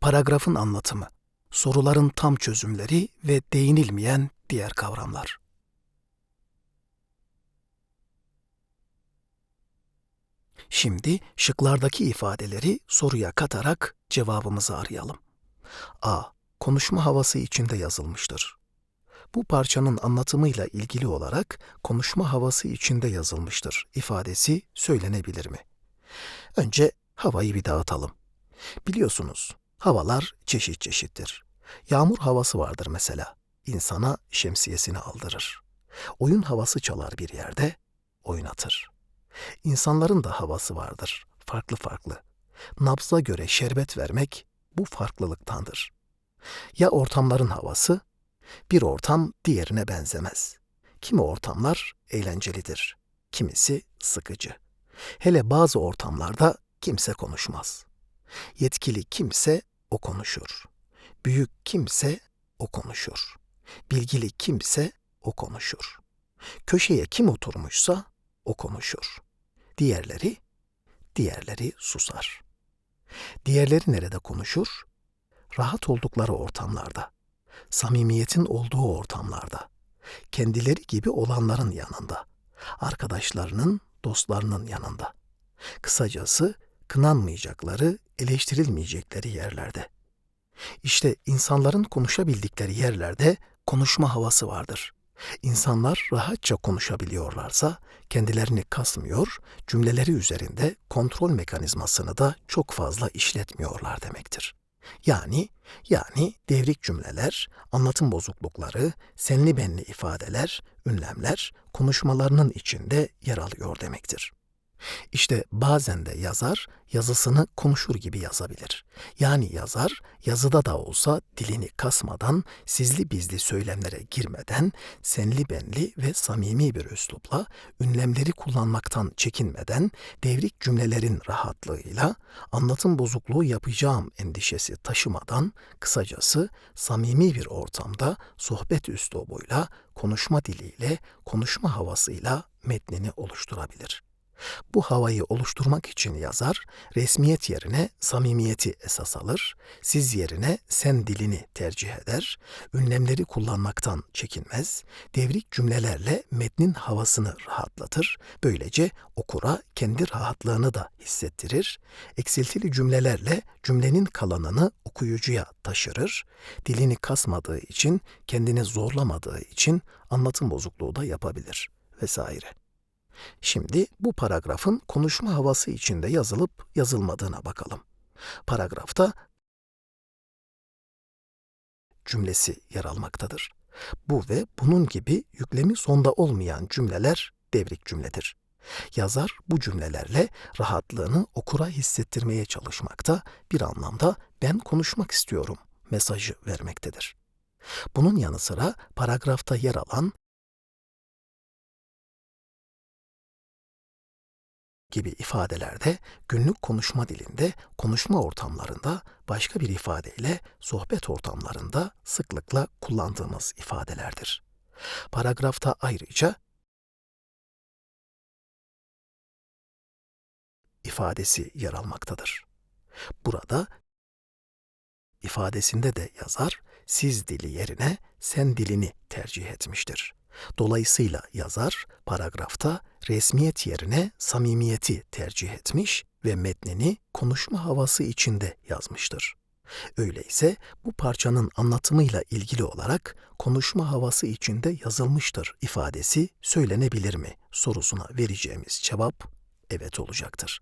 paragrafın anlatımı, soruların tam çözümleri ve değinilmeyen diğer kavramlar. Şimdi şıklardaki ifadeleri soruya katarak cevabımızı arayalım. A. Konuşma havası içinde yazılmıştır. Bu parçanın anlatımıyla ilgili olarak konuşma havası içinde yazılmıştır ifadesi söylenebilir mi? Önce havayı bir dağıtalım. Biliyorsunuz havalar çeşit çeşittir. Yağmur havası vardır mesela. İnsana şemsiyesini aldırır. Oyun havası çalar bir yerde, oynatır. İnsanların da havası vardır, farklı farklı. Nabza göre şerbet vermek bu farklılıktandır. Ya ortamların havası? Bir ortam diğerine benzemez. Kimi ortamlar eğlencelidir, kimisi sıkıcı. Hele bazı ortamlarda kimse konuşmaz. Yetkili kimse o konuşur. Büyük kimse o konuşur. Bilgili kimse o konuşur. Köşeye kim oturmuşsa o konuşur. Diğerleri, diğerleri susar. Diğerleri nerede konuşur? Rahat oldukları ortamlarda, samimiyetin olduğu ortamlarda, kendileri gibi olanların yanında, arkadaşlarının, dostlarının yanında. Kısacası kınanmayacakları, eleştirilmeyecekleri yerlerde. İşte insanların konuşabildikleri yerlerde konuşma havası vardır. İnsanlar rahatça konuşabiliyorlarsa kendilerini kasmıyor, cümleleri üzerinde kontrol mekanizmasını da çok fazla işletmiyorlar demektir. Yani yani devrik cümleler, anlatım bozuklukları, senli benli ifadeler, ünlemler konuşmalarının içinde yer alıyor demektir. İşte bazen de yazar yazısını konuşur gibi yazabilir. Yani yazar yazıda da olsa dilini kasmadan, sizli bizli söylemlere girmeden, senli benli ve samimi bir üslupla, ünlemleri kullanmaktan çekinmeden, devrik cümlelerin rahatlığıyla, anlatım bozukluğu yapacağım endişesi taşımadan, kısacası samimi bir ortamda sohbet üslubuyla, konuşma diliyle, konuşma havasıyla metnini oluşturabilir.'' Bu havayı oluşturmak için yazar, resmiyet yerine samimiyeti esas alır, siz yerine sen dilini tercih eder, ünlemleri kullanmaktan çekinmez, devrik cümlelerle metnin havasını rahatlatır, böylece okura kendi rahatlığını da hissettirir, eksiltili cümlelerle cümlenin kalanını okuyucuya taşırır, dilini kasmadığı için, kendini zorlamadığı için anlatım bozukluğu da yapabilir vesaire. Şimdi bu paragrafın konuşma havası içinde yazılıp yazılmadığına bakalım. Paragrafta cümlesi yer almaktadır. Bu ve bunun gibi yüklemi sonda olmayan cümleler devrik cümledir. Yazar bu cümlelerle rahatlığını okura hissettirmeye çalışmakta, bir anlamda ben konuşmak istiyorum mesajı vermektedir. Bunun yanı sıra paragrafta yer alan gibi ifadelerde günlük konuşma dilinde, konuşma ortamlarında başka bir ifadeyle sohbet ortamlarında sıklıkla kullandığımız ifadelerdir. Paragrafta ayrıca ifadesi yer almaktadır. Burada ifadesinde de yazar siz dili yerine sen dilini tercih etmiştir. Dolayısıyla yazar paragrafta resmiyet yerine samimiyeti tercih etmiş ve metnini konuşma havası içinde yazmıştır. Öyleyse bu parçanın anlatımıyla ilgili olarak konuşma havası içinde yazılmıştır ifadesi söylenebilir mi sorusuna vereceğimiz cevap evet olacaktır.